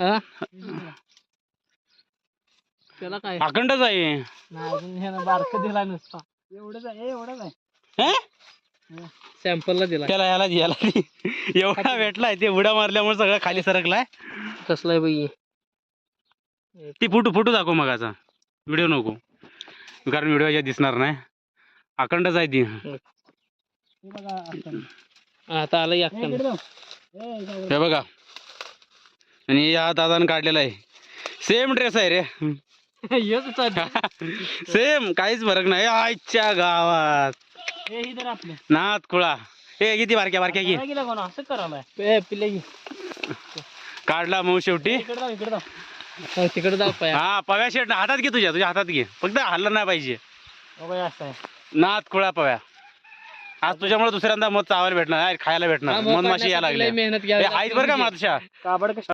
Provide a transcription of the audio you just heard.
हा? त्याला काय? अखंडच आहे. नाही अजून ह्यानं बारक दिला नुसता. एवढंच आहे एवढंच आहे? सॅम्पलला दिला त्याला याला याला. एवढा भेटलाय ते उड्या मारल्यामुळे सगळं खाली सरकलाय. कसलाय बाई? ती फोटो फोटो दाखव मगाचा. व्हिडिओ नको. कारण व्हिडिओ याच्यात दिसणार नाही. अखंडच आहे ती. आता आलं हे बघा. आणि या दादानं काढलेला आहे. सेम ड्रेस आहे रे. सेम काहीच फरक नाही. आजच्या गावात. हे इधर आपले. नाथ खुळा. हे किती बारक्या बारक्या की काढला मग शेवटी. तिकडे पाया. हा पव्या शेट हातात घे तुझ्या. तुझ्या हातात घे. फक्त हल्लं नाही पाहिजे. बघा हे नाथ खुळा पव्या. आज तुझ्यामुळे दुसऱ्यांदा मध चावायला भेटणार. आहे, खायला भेटणार. मध माशी यायला लागली मेहनत बरं का मातशा काबड कशा?